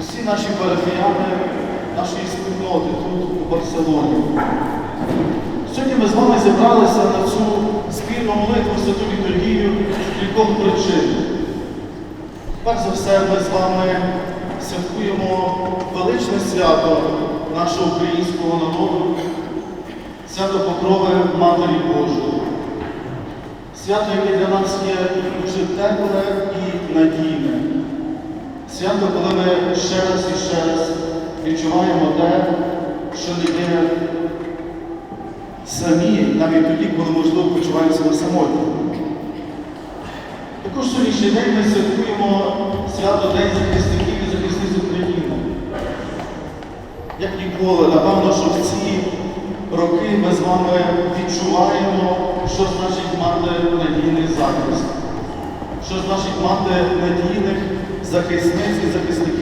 усі наші парафіяни, нашої спільноти тут, у Барселоні. Сьогодні ми з вами зібралися на цю спільну молитву святу літургію з кількох причин. Перш за все, ми з вами святкуємо величне свято нашого українського народу, свято Покрови Матері Божої. Свято, яке для нас є дуже тепле і надійне. Свято, коли ми ще раз і ще раз відчуваємо те, що не є самі, навіть тоді, коли, можливо, почуваємо себе самотні. Також сьогоднішній день ми святкуємо свято День захисників і захисниць України. Як ніколи, напевно, що в ці роки ми з вами відчуваємо, що значить мати надійний захист, що значить мати надійних захисниць і захисників.